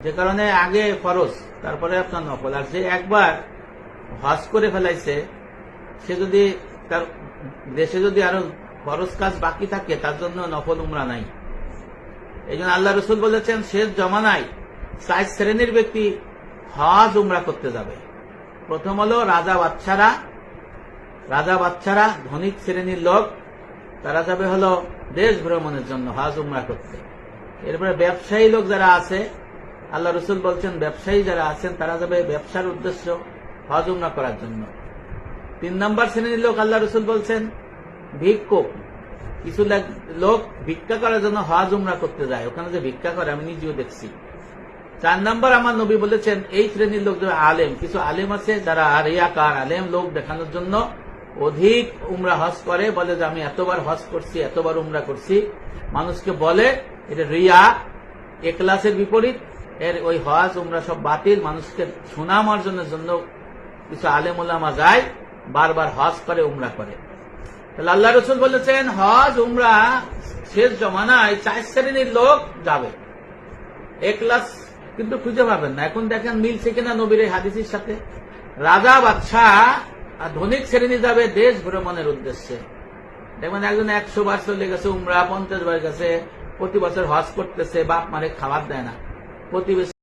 যে কারণে আগে ফরজ, তারপরে আপনার নফল। আর যে একবার হজ করে ফেলাইছে, সে যদি তার দেশে যদি আরও ফরজ কাজ বাকি থাকে, তার জন্য নফল উমরা নাই। এই জন্য আল্লাহ রসুল বলেছেন শেষ জমানায় চার শ্রেণির ব্যক্তি হজ উমরা করতে যাবে। প্রথম হলো রাজা বাচ্চারা রাজা বাচ্চারা ধনিক শ্রেণির লোক, তারা যাবে হলো দেশ ভ্রমণের জন্য হজ উমরা করতে। এরপরে ব্যবসায়ী লোক যারা আছে আল্লাহ রসুল বলছেন, ব্যবসায়ী যারা আছেন, তারা যাবে ব্যবসার উদ্দেশ্য হজ উমরা করার জন্য। তিন নম্বর শ্রেণির লোক আল্লাহ রসুল বলছেন ভিক্ষুক কিছু লোক ভিক্ষা করার জন্য হজ উমরা করতে যায়। ওখানে যে ভিক্ষা করে, আমি নিজেও দেখছি। চার নম্বর আমার নবী বলেছেন, এই শ্রেণির লোক যারা আলেম, কিছু আলেম আছে যারা রিয়াকার, আলেম লোক দেখানোর জন্য অধিক উমরা হজ করে, বলে যে আমি এতবার হজ করছি, এতবার উমরা করছি। মানুষকে বলে, এটা রিয়া একলাসের বিপরীত এর ওই হজ উমরা সব বাতিল। মানুষকে সুনাম অর্জনের জন্য কিছু আলেম ওলামা যায়, বারবার হজ করে, উমরা করে। তাহলে আল্লাহ রসুল বলেছেন, হজ, উমরা শেষ জমানায় চার শ্রেণির লোক যাবে। এক একলাস কিন্তু খুঁজে পাবেন না। এখন দেখেন মিলছে কিনা নবীর এই হাদিসের সাথে। রাজা, বাদশাহ আর ধনিক শ্রেণি যাবে দেশ ভ্রমণের উদ্দেশ্যে। দেখবেন একজন একশো বার চলে গেছে, উমরা পঞ্চাশ বার গেছে, প্রতি বছর হজ করতেছে, বাপ মারে খাবার দেয় না। প্রতিবেশী